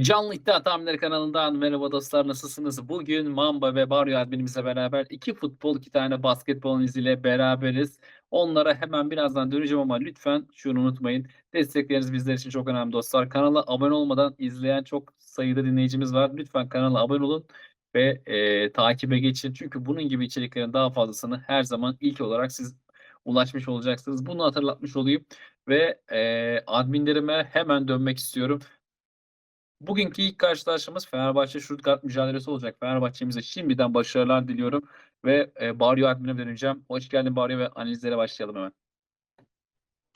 Canlı İddia Tahminleri kanalından merhaba dostlar nasılsınız? Bugün Mamba ve Barrio adminimizle beraber iki futbol, iki tane basketbol analiziyle beraberiz. Onlara hemen birazdan döneceğim ama lütfen şunu unutmayın. Destekleriniz bizler için çok önemli dostlar. Kanala abone olmadan izleyen çok sayıda dinleyicimiz var. Lütfen kanala abone olun ve e, takibe geçin. Çünkü bunun gibi içeriklerin daha fazlasını her zaman ilk olarak siz ulaşmış olacaksınız. Bunu hatırlatmış olayım ve e, adminlerime hemen dönmek istiyorum. Bugünkü ilk karşılaşmamız Fenerbahçe Stuttgart mücadelesi olacak. Fenerbahçe'mize şimdiden başarılar diliyorum ve e, Barrio admin'e döneceğim. Hoş geldin Barrio ve analizlere başlayalım hemen.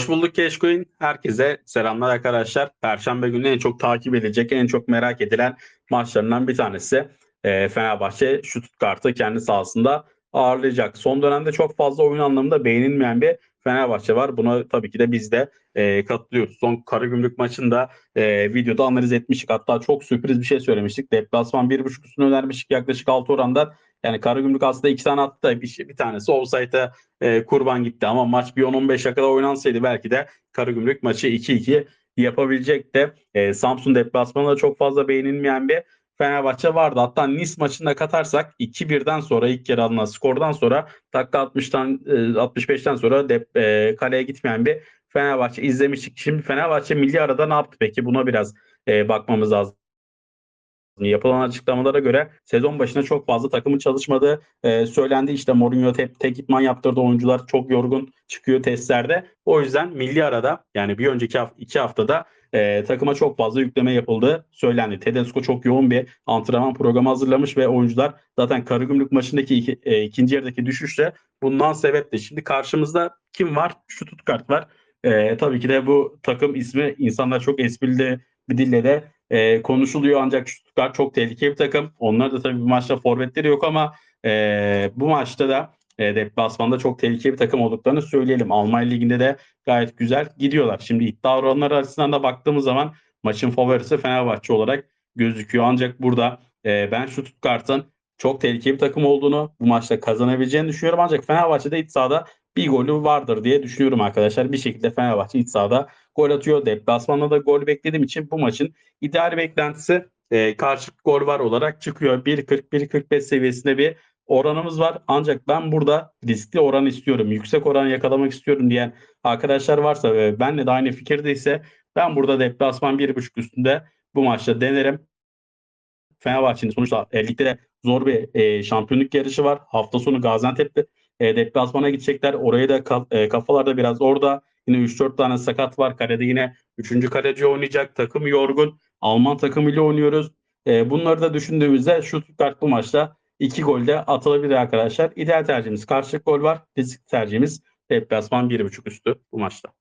Hoş bulduk Keşkoyun. Herkese selamlar arkadaşlar. Perşembe günü en çok takip edilecek, en çok merak edilen maçlarından bir tanesi. E, Fenerbahçe Stuttgart'ı kendi sahasında ağırlayacak. Son dönemde çok fazla oyun anlamında beğenilmeyen bir Fenerbahçe var. Buna tabii ki de biz de e, katılıyoruz. Son Karagümrük maçında e, videoda analiz etmiştik. Hatta çok sürpriz bir şey söylemiştik. Deplasman 1.5 üstünü önermiştik yaklaşık 6 oranda. Yani Karagümrük aslında iki tane attı da bir, şey- bir tanesi offside'e e, kurban gitti. Ama maç bir 10-15 kadar oynansaydı belki de Karagümrük maçı 2-2 yapabilecekti. E, Samsun deplasmanında çok fazla beğenilmeyen bir Fenerbahçe vardı. Hatta Nice maçında katarsak 2-1'den sonra ilk yarı alınan skordan sonra dakika 60'tan e, 65'ten sonra dep, e, kaleye gitmeyen bir Fenerbahçe izlemiştik. Şimdi Fenerbahçe milli arada ne yaptı peki? Buna biraz e, bakmamız lazım. Yapılan açıklamalara göre sezon başında çok fazla takımın çalışmadığı e, söylendi. İşte Mourinho tek, tek itman yaptırdı. Oyuncular çok yorgun çıkıyor testlerde. O yüzden milli arada yani bir önceki haf- iki haftada e, takıma çok fazla yükleme yapıldığı söylendi. Tedesco çok yoğun bir antrenman programı hazırlamış ve oyuncular zaten Karagümrük maçındaki iki, e, ikinci yarıdaki düşüşle bundan sebepti. Şimdi karşımızda kim var? Stuttgart var. E, tabii ki de bu takım ismi insanlar çok esprili bir dille de e, konuşuluyor ancak Stuttgart çok tehlikeli bir takım. Onlar da tabii bu maçta forvetleri yok ama e, bu maçta da e, deplasmanda çok tehlikeli bir takım olduklarını söyleyelim. Almanya Ligi'nde de gayet güzel gidiyorlar. Şimdi iddia oranları açısından da baktığımız zaman maçın favorisi Fenerbahçe olarak gözüküyor. Ancak burada e, ben Stuttgart'ın çok tehlikeli bir takım olduğunu, bu maçta kazanabileceğini düşünüyorum. Ancak Fenerbahçe'de iç sahada bir golü vardır diye düşünüyorum arkadaşlar. Bir şekilde Fenerbahçe iç sahada gol atıyor. Deplasmanda da gol beklediğim için bu maçın ideal beklentisi e, karşılık gol var olarak çıkıyor. 1.40-1.45 seviyesinde bir oranımız var. Ancak ben burada riskli oran istiyorum. Yüksek oran yakalamak istiyorum diyen arkadaşlar varsa ve benle de aynı fikirdeyse ben burada deplasman 1.5 üstünde bu maçta denerim. Fenerbahçe'nin sonuçta ligde de zor bir e, şampiyonluk yarışı var. Hafta sonu Gaziantep'te e, deplasmana gidecekler. Orayı da ka- e, kafalarda biraz orada. Yine 3-4 tane sakat var. Kalede yine 3. kaleci oynayacak. Takım yorgun. Alman takımıyla oynuyoruz. E, bunları da düşündüğümüzde Stuttgart bu maçta 2 golde atılabilir arkadaşlar. İdeal tercihimiz karşılık gol var. Risk tercihimiz deplasman 1.5 üstü bu maçta.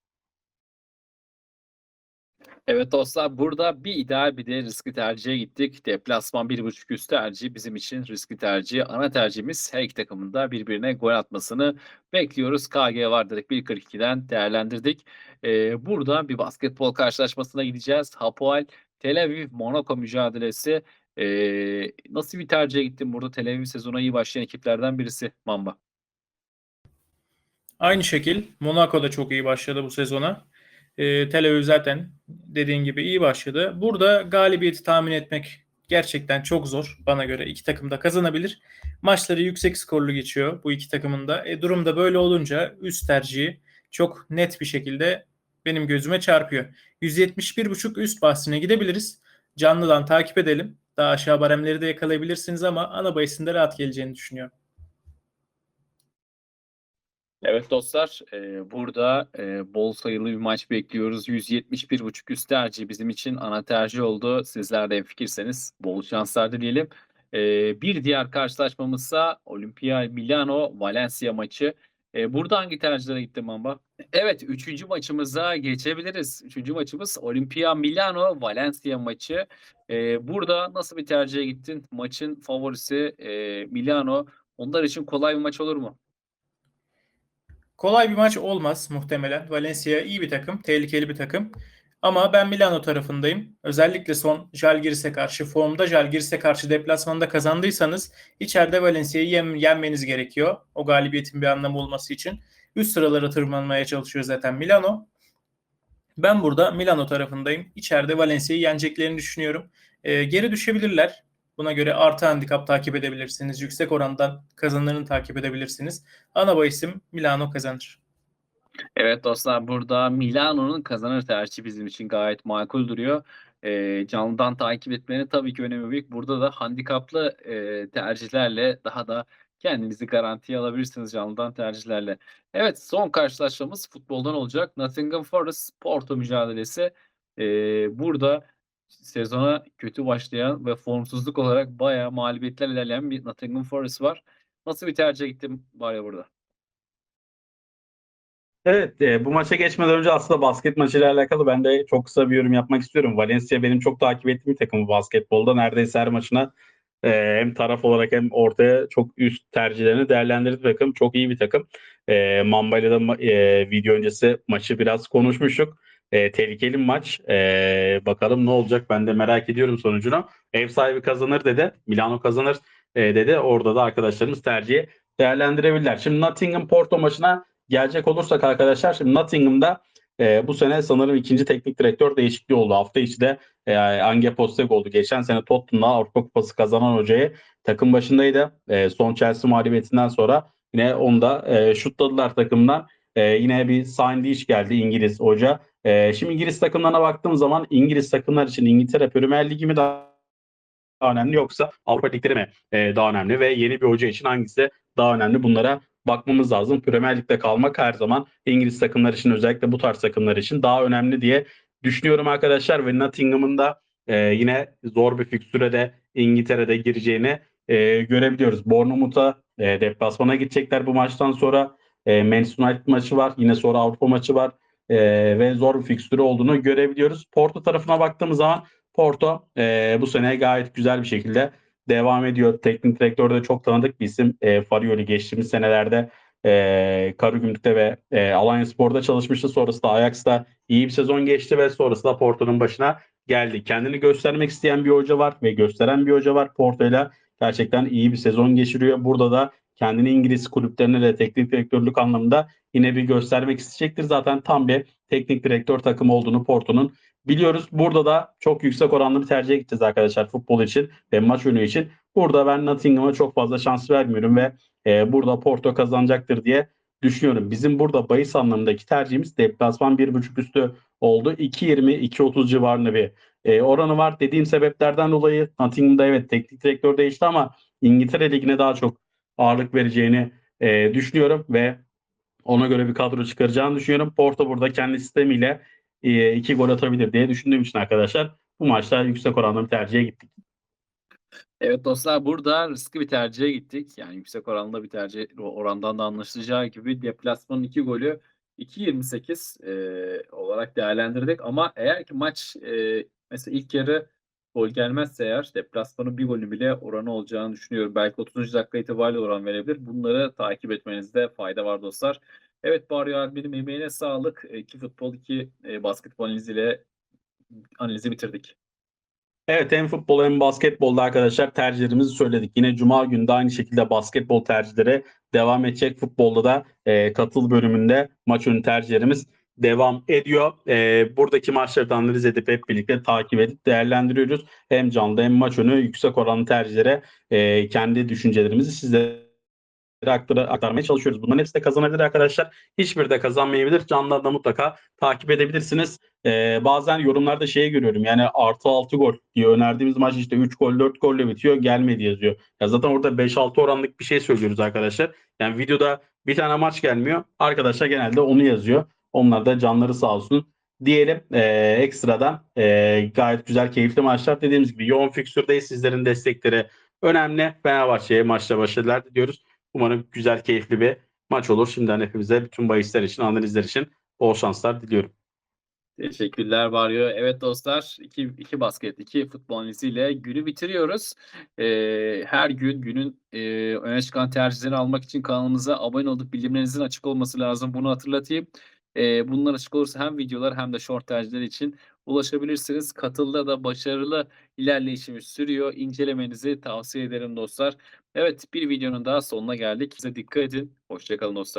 Evet dostlar burada bir ideal bir de riskli tercihe gittik. Deplasman 1.5 üst tercih bizim için riskli tercih. Ana tercihimiz her iki takımın da birbirine gol atmasını bekliyoruz. KG var direkt 1.42'den değerlendirdik. Ee, burada bir basketbol karşılaşmasına gideceğiz. Hapoel Tel Aviv Monaco mücadelesi. Ee, nasıl bir tercihe gittin burada? Tel Aviv sezona iyi başlayan ekiplerden birisi Mamba. Aynı şekil Monaco da çok iyi başladı bu sezona. Ee, Tel Aviv zaten dediğin gibi iyi başladı. Burada galibiyeti tahmin etmek gerçekten çok zor bana göre. İki takım da kazanabilir. Maçları yüksek skorlu geçiyor bu iki takımın da. E, durum da böyle olunca üst tercihi çok net bir şekilde benim gözüme çarpıyor. 171.5 üst bahsine gidebiliriz. Canlıdan takip edelim. Daha aşağı baremleri de yakalayabilirsiniz ama ana bahisinde rahat geleceğini düşünüyorum. Evet dostlar, e, burada e, bol sayılı bir maç bekliyoruz. 171.5 üst tercih bizim için ana tercih oldu. Sizler de fikirseniz bol şanslar dileyelim. E, bir diğer karşılaşmamızsa Olimpia Milano Valencia maçı. E, burada hangi tercihlere gitti Mamba? Evet, üçüncü maçımıza geçebiliriz. Üçüncü maçımız Olimpia Milano Valencia maçı. E, burada nasıl bir tercihe gittin? Maçın favorisi e, Milano. Onlar için kolay bir maç olur mu? Kolay bir maç olmaz muhtemelen. Valencia iyi bir takım, tehlikeli bir takım. Ama ben Milano tarafındayım. Özellikle son Žalgiris'e karşı, formda Žalgiris'e karşı deplasmanda kazandıysanız içeride Valencia'yı yen, yenmeniz gerekiyor. O galibiyetin bir anlamı olması için. Üst sıralara tırmanmaya çalışıyor zaten Milano. Ben burada Milano tarafındayım. İçeride Valencia'yı yeneceklerini düşünüyorum. Ee, geri düşebilirler. Buna göre artı handikap takip edebilirsiniz. Yüksek orandan kazanlarını takip edebilirsiniz. Ana bahisim Milano kazanır. Evet dostlar burada Milano'nun kazanır tercihi bizim için gayet makul duruyor. Ee, canlıdan takip etmenin tabii ki önemi büyük. Burada da handikaplı e, tercihlerle daha da kendinizi garantiye alabilirsiniz canlıdan tercihlerle. Evet son karşılaşmamız futboldan olacak. Nottingham Forest Porto mücadelesi. Ee, burada sezona kötü başlayan ve formsuzluk olarak bayağı mağlubiyetler ilerleyen bir Nottingham Forest var. Nasıl bir tercih gittim var burada? Evet, e, bu maça geçmeden önce aslında basket maçıyla alakalı ben de çok kısa bir yorum yapmak istiyorum. Valencia benim çok takip ettiğim bir takım basketbolda. Neredeyse her maçına e, hem taraf olarak hem ortaya çok üst tercihlerini değerlendirdi takım. Çok iyi bir takım. E, Mamba ile de e, video öncesi maçı biraz konuşmuştuk. E, tehlikeli maç. E, bakalım ne olacak ben de merak ediyorum sonucunu. Ev sahibi kazanır dedi. Milano kazanır e, dedi. Orada da arkadaşlarımız tercihi değerlendirebilirler. Şimdi Nottingham Porto maçına gelecek olursak arkadaşlar şimdi Nottingham'da e, bu sene sanırım ikinci teknik direktör değişikliği oldu. Hafta içi de e, Ange Postecoglou geçen sene Tottenham'da Avrupa Kupası kazanan hocayı takım başındaydı. E, son Chelsea mağlubiyetinden sonra yine onu da e, şutladılar takımdan. E, yine bir sign iş geldi İngiliz hoca. E, şimdi İngiliz takımlarına baktığım zaman İngiliz takımlar için İngiltere Premier Ligi mi daha önemli yoksa Avrupa Ligleri mi e, daha önemli ve yeni bir hoca için hangisi daha önemli bunlara bakmamız lazım. Premier Lig'de kalmak her zaman İngiliz takımlar için özellikle bu tarz takımlar için daha önemli diye düşünüyorum arkadaşlar ve Nottingham'ın da e, yine zor bir fikstüre de İngiltere'de gireceğini e, görebiliyoruz. Bournemouth'a e, deplasmana gidecekler bu maçtan sonra. E, Manchester United maçı var. Yine sonra Avrupa maçı var. E, ve zor bir fikstürü olduğunu görebiliyoruz. Porto tarafına baktığımız zaman Porto e, bu sene gayet güzel bir şekilde devam ediyor. Teknik direktörde çok tanıdık bir isim. E, Farioli geçtiğimiz senelerde e, Karagümrük'te ve e, Alanya Spor'da çalışmıştı. Sonrasında Ajax'ta iyi bir sezon geçti ve sonrasında Porto'nun başına geldi. Kendini göstermek isteyen bir hoca var ve gösteren bir hoca var. Porto'yla gerçekten iyi bir sezon geçiriyor. Burada da kendini İngiliz kulüplerine de teknik direktörlük anlamında yine bir göstermek isteyecektir. Zaten tam bir teknik direktör takımı olduğunu Porto'nun biliyoruz. Burada da çok yüksek oranlı bir tercihe gideceğiz arkadaşlar futbol için ve maç önü için. Burada ben Nottingham'a çok fazla şans vermiyorum ve e, burada Porto kazanacaktır diye düşünüyorum. Bizim burada bahis anlamındaki tercihimiz deplasman 1.5 üstü oldu. 2.20-2.30 civarında bir e, oranı var. Dediğim sebeplerden dolayı Nottingham'da evet teknik direktör değişti ama İngiltere Ligi'ne daha çok ağırlık vereceğini e, düşünüyorum ve ona göre bir kadro çıkaracağını düşünüyorum. Porto burada kendi sistemiyle e, iki gol atabilir diye düşündüğüm için arkadaşlar bu maçta yüksek oranlı bir tercihe gittik. Evet dostlar burada riskli bir tercihe gittik. Yani yüksek oranlı bir tercih orandan da anlaşılacağı gibi deplasmanın 2 golü 2.28 e, olarak değerlendirdik. Ama eğer ki maç e, mesela ilk yarı gol gelmezse eğer deplasmanın bir golü bile oranı olacağını düşünüyorum. Belki 30. dakika itibariyle oran verebilir. Bunları takip etmenizde fayda var dostlar. Evet Barrio Alper'in emeğine sağlık. İki futbol, iki e, basketbol analiziyle analizi bitirdik. Evet hem futbol hem basketbolda arkadaşlar tercihlerimizi söyledik. Yine Cuma günü de aynı şekilde basketbol tercihleri devam edecek. Futbolda da e, katıl bölümünde maç önü tercihlerimiz devam ediyor. E, buradaki maçları da analiz edip hep birlikte takip edip değerlendiriyoruz. Hem canlı hem maç önü yüksek oranlı tercihlere e, kendi düşüncelerimizi sizlere aktar aktarmaya çalışıyoruz. Bunların hepsi de kazanabilir arkadaşlar. Hiçbiri de kazanmayabilir. Canlılarda mutlaka takip edebilirsiniz. Ee, bazen yorumlarda şeyi görüyorum. Yani artı 6 gol diye önerdiğimiz maç işte 3 gol 4 golle bitiyor. Gelmedi yazıyor. Ya zaten orada 5-6 oranlık bir şey söylüyoruz arkadaşlar. Yani videoda bir tane maç gelmiyor. Arkadaşlar genelde onu yazıyor. Onlar da canları sağ olsun. Diyelim e, ekstradan e, gayet güzel keyifli maçlar. Dediğimiz gibi yoğun fikstürdeyiz. Sizlerin destekleri önemli. Fenerbahçe'ye maçta başarılar diliyoruz. Umarım güzel, keyifli bir maç olur. Şimdiden hepimize bütün bahisler için, analizler için bol şanslar diliyorum. Teşekkürler Baryo. Evet dostlar iki, iki basket, iki futbol analiziyle günü bitiriyoruz. Ee, her gün günün e, öne çıkan tercihlerini almak için kanalımıza abone olup bildirimlerinizin açık olması lazım. Bunu hatırlatayım. Ee, bunlar açık olursa hem videolar hem de short tercihler için ulaşabilirsiniz. Katılda da başarılı ilerleyişimiz sürüyor. İncelemenizi tavsiye ederim dostlar. Evet bir videonun daha sonuna geldik. Size dikkat edin. Hoşçakalın dostlar.